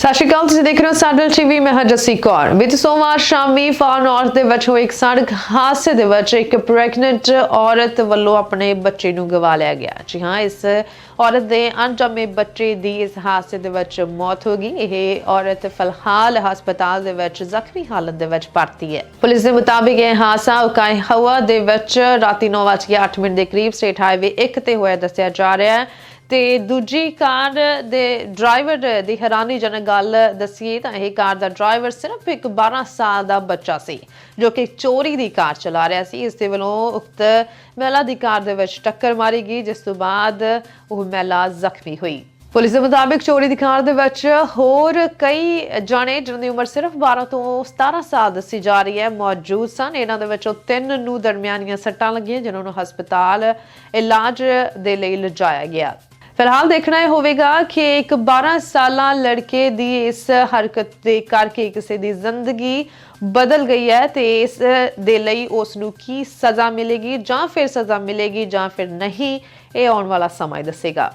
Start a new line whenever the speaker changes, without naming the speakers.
ਸਤਿ ਸ਼੍ਰੀ ਅਕਾਲ, ਤੁਸੀਂ ਦੇਖ ਰਹੇ ਹੋ ਸਾਡਲ ਟੀਵੀ, ਮੈਂ ਹਾਂ ਜੱਸੀ ਕੌਰ। ਬੀਤੇ ਸੋਮਵਾਰ ਸ਼ਾਮੀ ਫਾਰ ਨਾਰਥ ਦੇ ਵਿੱਚ ਹੋਏ ਇੱਕ ਸੜਕ ਹਾਦਸੇ ਦੇ ਵਿੱਚ ਇੱਕ ਪ੍ਰੈਗਨੈਂਟ ਔਰਤ ਵੱਲੋਂ ਆਪਣੇ ਬੱਚੇ ਨੂੰ ਗਵਾ ਲਿਆ ਗਿਆ। ਜੀ ਹਾਂ, ਇਸ ਔਰਤ ਦੇ ਅਣਜੰਮੇ ਬੱਚੇ ਦੀ ਇਸ ਹਾਦਸੇ ਦੇ ਵਿੱਚ ਮੌਤ ਹੋ ਗਈ। ਇਹ ਔਰਤ ਫਿਲਹਾਲ ਹਸਪਤਾਲ ਦੇ ਵਿੱਚ ਜ਼ਖਮੀ ਹਾਲਤ ਦੇ ਵਿੱਚ ਭਰਤੀ ਹੈ। ਪੁਲਿਸ ਦੇ ਮੁਤਾਬਿਕ ਇਹ ਹਾਦਸਾ ਉਕਾਈ ਹਵਾ ਦੇ ਵਿੱਚ ਰਾਤੀ 9:08 ਮਿੰਟ ਦੇ ਕਰੀਬ ਸਟੇਟ ਹਾਈਵੇ 1 ਤੇ ਹੋਇਆ ਦੱਸਿਆ ਜਾ ਰਿਹਾ ਹੈ। ਤੇ ਦੂਜੀ ਕਾਰ ਦੇ ਡਰਾਈਵਰ ਦੀ ਹੈਰਾਨੀਜਨਕ ਗੱਲ ਦੱਸੀਏ ਤਾਂ ਇਹ ਕਾਰ ਦਾ ਡਰਾਈਵਰ ਸਿਰਫ ਇੱਕ 12 ਸਾਲ ਦਾ ਬੱਚਾ ਸੀ, ਜੋ ਕਿ ਚੋਰੀ ਦੀ ਕਾਰ ਚਲਾ ਰਿਹਾ ਸੀ। ਇਸ ਦੇ ਵੱਲੋਂ ਉਕਤ ਮਹਿਲਾ ਦੀ ਕਾਰ ਦੇ ਵਿੱਚ ਟੱਕਰ ਮਾਰੀ ਗਈ, ਜਿਸ ਤੋਂ ਬਾਅਦ ਉਹ ਮਹਿਲਾ ਜ਼ਖਮੀ ਹੋਈ। ਪੁਲਿਸ ਦੇ ਮੁਤਾਬਿਕ ਚੋਰੀ ਦੀ ਕਾਰ ਦੇ ਵਿੱਚ ਹੋਰ ਕਈ ਜਾਣੇ, ਜਿਨ੍ਹਾਂ ਦੀ ਉਮਰ ਸਿਰਫ 12 ਤੋਂ 17 ਸਾਲ ਦੱਸੀ ਜਾ ਰਹੀ ਹੈ, ਮੌਜੂਦ ਸਨ। ਇਹਨਾਂ ਦੇ ਵਿੱਚੋਂ ਤਿੰਨ ਨੂੰ ਦਰਮਿਆਨੀਆਂ ਸੱਟਾਂ ਲੱਗੀਆਂ, ਜਿਨ੍ਹਾਂ ਨੂੰ ਹਸਪਤਾਲ ਇਲਾਜ ਦੇ ਲਈ ਲਿਜਾਇਆ ਗਿਆ। ਫਿਲਹਾਲ ਦੇਖਣਾ ਇਹ ਹੋਵੇਗਾ ਕਿ ਇੱਕ 12 ਸਾਲਾਂ ਲੜਕੇ ਦੀ ਇਸ ਹਰਕਤ ਦੇ ਕਰਕੇ ਕਿਸੇ ਦੀ ਜ਼ਿੰਦਗੀ ਬਦਲ ਗਈ ਹੈ ਤੇ ਇਸ ਦੇ ਲਈ ਉਸ ਨੂੰ ਕੀ ਸਜ਼ਾ ਮਿਲੇਗੀ ਜਾਂ ਫਿਰ ਸਜ਼ਾ ਮਿਲੇਗੀ ਜਾਂ ਫਿਰ ਨਹੀਂ, ਇਹ ਆਉਣ ਵਾਲਾ ਸਮਾਂ ਦੱਸੇਗਾ।